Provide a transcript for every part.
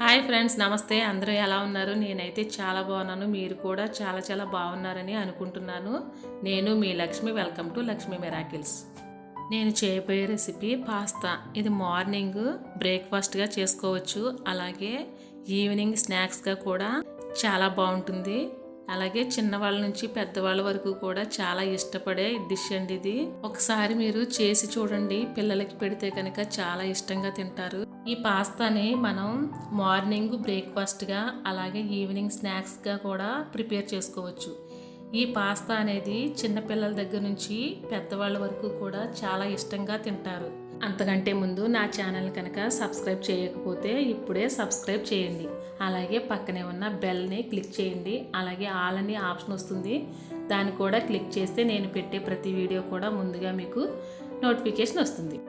Hi friends నమస్తే. అందరూ ఎలా ఉన్నారు? నేనైతే చాలా బాగున్నాను. మీరు కూడా చాలా చాలా బాగున్నారని అనుకుంటున్నాను. నేను మీ Lakshmi. Welcome to Lakshmi miracles. నేను చేయబోయే రెసిపీ పాస్తా. ఇది మార్నింగ్ బ్రేక్ఫాస్ట్గా చేసుకోవచ్చు. అలాగే ఈవినింగ్ స్నాక్స్గా కూడా చాలా బాగుంటుంది. అలాగే చిన్నవాళ్ళ నుంచి పెద్దవాళ్ళ వరకు కూడా చాలా ఇష్టపడే డిష్ అండి ఇది. ఒకసారి మీరు చేసి చూడండి. పిల్లలకి పెడితే కనుక చాలా ఇష్టంగా తింటారు. ఈ పాస్తాని మనం మార్నింగ్ బ్రేక్ఫాస్ట్గా అలాగే ఈవినింగ్ స్నాక్స్గా కూడా ప్రిపేర్ చేసుకోవచ్చు. ఈ పాస్తా అనేది చిన్నపిల్లల దగ్గర నుంచి పెద్దవాళ్ళ వరకు కూడా చాలా ఇష్టంగా తింటారు. అంతకంటే ముందు నా ఛానల్ కనుక సబ్స్క్రైబ్ చేయకపోతే ఇప్పుడే సబ్స్క్రైబ్ చేయండి. అలాగే పక్కనే ఉన్న బెల్ని క్లిక్ చేయండి. అలాగే ఆల్ అని ఆప్షన్ వస్తుంది. దాన్ని కూడా క్లిక్ చేస్తే నేను పెట్టే ప్రతి వీడియో కూడా ముందుగా మీకు నోటిఫికేషన్ వస్తుంది.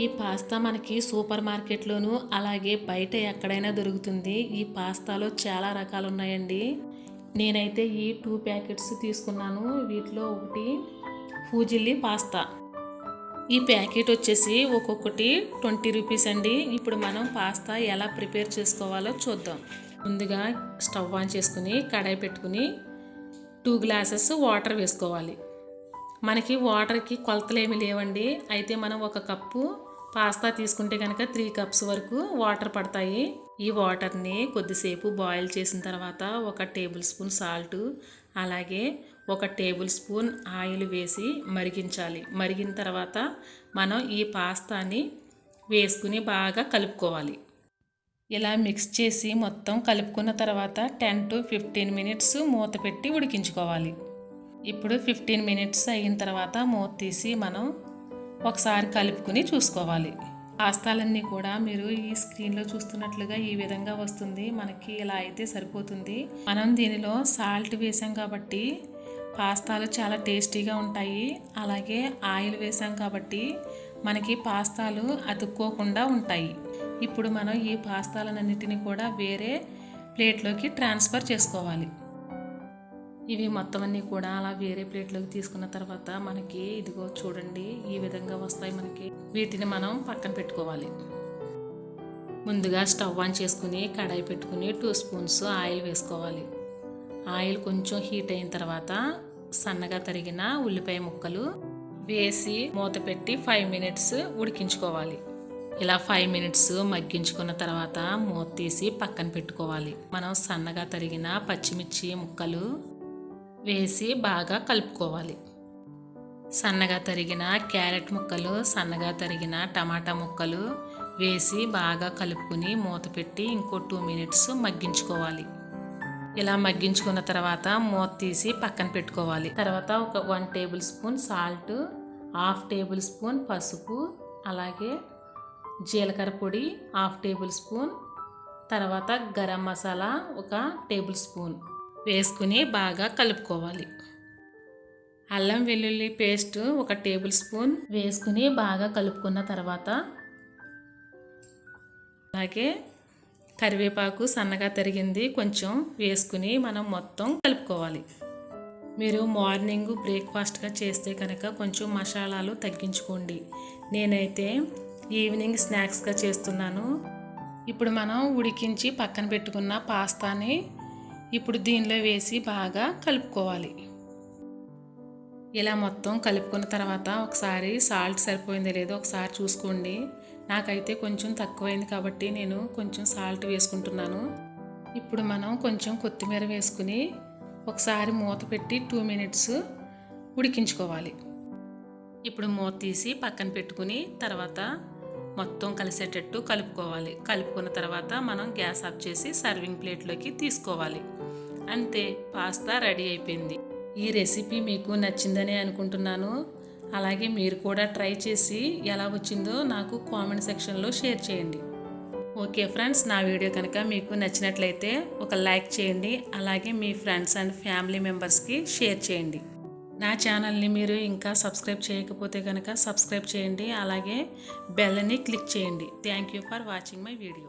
ఈ పాస్తా మనకి సూపర్ మార్కెట్లోనూ అలాగే బయట ఎక్కడైనా దొరుకుతుంది. ఈ పాస్తాలో చాలా రకాలు ఉన్నాయండి. నేనైతే ఈ టూ ప్యాకెట్స్ తీసుకున్నాను. వీటిలో ఒకటి ఫూజిల్లీ పాస్తా. ఈ ప్యాకెట్ వచ్చేసి ఒక్కొక్కటి ట్వంటీ రూపీస్ అండి. ఇప్పుడు మనం పాస్తా ఎలా ప్రిపేర్ చేసుకోవాలో చూద్దాం. ముందుగా స్టవ్ ఆన్ చేసుకుని కడాయి పెట్టుకుని టూ గ్లాసెస్ వాటర్ వేసుకోవాలి. మనకి వాటర్కి కొలతలు ఏమి లేవండి. అయితే మనం ఒక కప్పు పాస్తా తీసుకుంటే కనుక త్రీ కప్స్ వరకు వాటర్ పడతాయి. ఈ వాటర్ని కొద్దిసేపు బాయిల్ చేసిన తర్వాత ఒక టేబుల్ స్పూన్ సాల్ట్ అలాగే ఒక టేబుల్ స్పూన్ ఆయిల్ వేసి మరిగించాలి. మరిగిన తర్వాత మనం ఈ పాస్తాని వేసుకుని బాగా కలుపుకోవాలి. ఇలా మిక్స్ చేసి మొత్తం కలుపుకున్న తర్వాత టెన్ టు ఫిఫ్టీన్ మినిట్స్ మూత పెట్టి ఉడికించుకోవాలి. ఇప్పుడు ఫిఫ్టీన్ మినిట్స్ అయిన తర్వాత మూత తీసి మనం ఒకసారి కలుపుకుని చూసుకోవాలి. పాస్తాలన్నీ కూడా మీరు ఈ స్క్రీన్లో చూస్తున్నట్లుగా ఈ విధంగా వస్తుంది. మనకి ఇలా అయితే సరిపోతుంది. మనం దీనిలో సాల్ట్ వేసాం కాబట్టి పాస్తాలు చాలా టేస్టీగా ఉంటాయి. అలాగే ఆయిల్ వేసాం కాబట్టి మనకి పాస్తాలు అతుక్కోకుండా ఉంటాయి. ఇప్పుడు మనం ఈ పాస్తాలన్నిటిని కూడా వేరే ప్లేట్లోకి ట్రాన్స్ఫర్ చేసుకోవాలి. ఇవి మొత్తం అన్నీ కూడా అలా వేరే ప్లేట్లోకి తీసుకున్న తర్వాత మనకి ఇదిగో చూడండి ఈ విధంగా వస్తాయి మనకి. వీటిని మనం పక్కన పెట్టుకోవాలి. ముందుగా స్టవ్ ఆన్ చేసుకుని కడాయి పెట్టుకుని టూ స్పూన్స్ ఆయిల్ వేసుకోవాలి. ఆయిల్ కొంచెం హీట్ అయిన తర్వాత సన్నగా తరిగిన ఉల్లిపాయ ముక్కలు వేసి మూత పెట్టి ఫైవ్ మినిట్స్ ఉడికించుకోవాలి. ఇలా ఫైవ్ మినిట్స్ మగ్గించుకున్న తర్వాత మూత తీసి పక్కన పెట్టుకోవాలి. మనం సన్నగా తరిగిన పచ్చిమిర్చి ముక్కలు వేసి బాగా కలుపుకోవాలి. సన్నగా తరిగిన క్యారెట్ ముక్కలు సన్నగా తరిగిన టమాటా ముక్కలు వేసి బాగా కలుపుకుని మూత పెట్టి ఇంకో టూ మినిట్స్ మగ్గించుకోవాలి. ఇలా మగ్గించుకున్న తర్వాత మూత తీసి పక్కన పెట్టుకోవాలి. తర్వాత ఒక one tablespoon salt half tablespoon పసుపు అలాగే జీలకర్ర పొడి హాఫ్ టేబుల్ స్పూన్ తర్వాత గరం మసాలా ఒక టేబుల్ స్పూన్. వేసుకుని బాగా కలుపుకోవాలి. అల్లం వెల్లుల్లి పేస్ట్ ఒక టేబుల్ స్పూన్ వేసుకుని బాగా కలుపుకున్న తర్వాత అలాగే కరివేపాకు సన్నగా తరిగింది కొంచెం వేసుకుని మనం మొత్తం కలుపుకోవాలి. మీరు మార్నింగ్ బ్రేక్ఫాస్ట్గా చేస్తే కనుక కొంచెం మసాలాలు తగ్గించుకోండి. నేనైతే ఈవినింగ్ స్నాక్స్గా చేస్తున్నాను. ఇప్పుడు మనం ఉడికించి పక్కన పెట్టుకున్న పాస్తాని ఇప్పుడు దీనిలో వేసి బాగా కలుపుకోవాలి. ఇలా మొత్తం కలుపుకున్న తర్వాత ఒకసారి సాల్ట్ సరిపోయిందో లేదో ఒకసారి చూసుకోండి. నాకైతే కొంచెం తక్కువైంది కాబట్టి నేను కొంచెం సాల్ట్ వేసుకుంటున్నాను. ఇప్పుడు మనం కొంచెం కొత్తిమీర వేసుకుని ఒకసారి మూత పెట్టి టూ మినిట్స్ ఉడికించుకోవాలి. ఇప్పుడు మూత తీసి పక్కన పెట్టుకుని తర్వాత మొత్తం కలిసేటట్టు కలుపుకోవాలి. కలుపుకున్న తర్వాత మనం గ్యాస్ ఆఫ్ చేసి సర్వింగ్ ప్లేట్లోకి తీసుకోవాలి. అంతే పాస్తా రెడీ అయిపోయింది. ఈ రెసిపీ మీకు నచ్చిందని అనుకుంటున్నాను. అలాగే మీరు కూడా ట్రై చేసి ఎలా వచ్చిందో నాకు కామెంట్ సెక్షన్లో షేర్ చేయండి. ఓకే ఫ్రెండ్స్ నా వీడియో కనుక మీకు నచ్చినట్లయితే ఒక లైక్ చేయండి. అలాగే మీ ఫ్రెండ్స్ అండ్ ఫ్యామిలీ మెంబర్స్కి షేర్ చేయండి. నా ఛానల్ని మీరు ఇంకా సబ్స్క్రైబ్ చేయకపోతే కనుక సబ్స్క్రైబ్ చేయండి. అలాగే బెల్ని క్లిక్ చేయండి. Thank you for watching my video.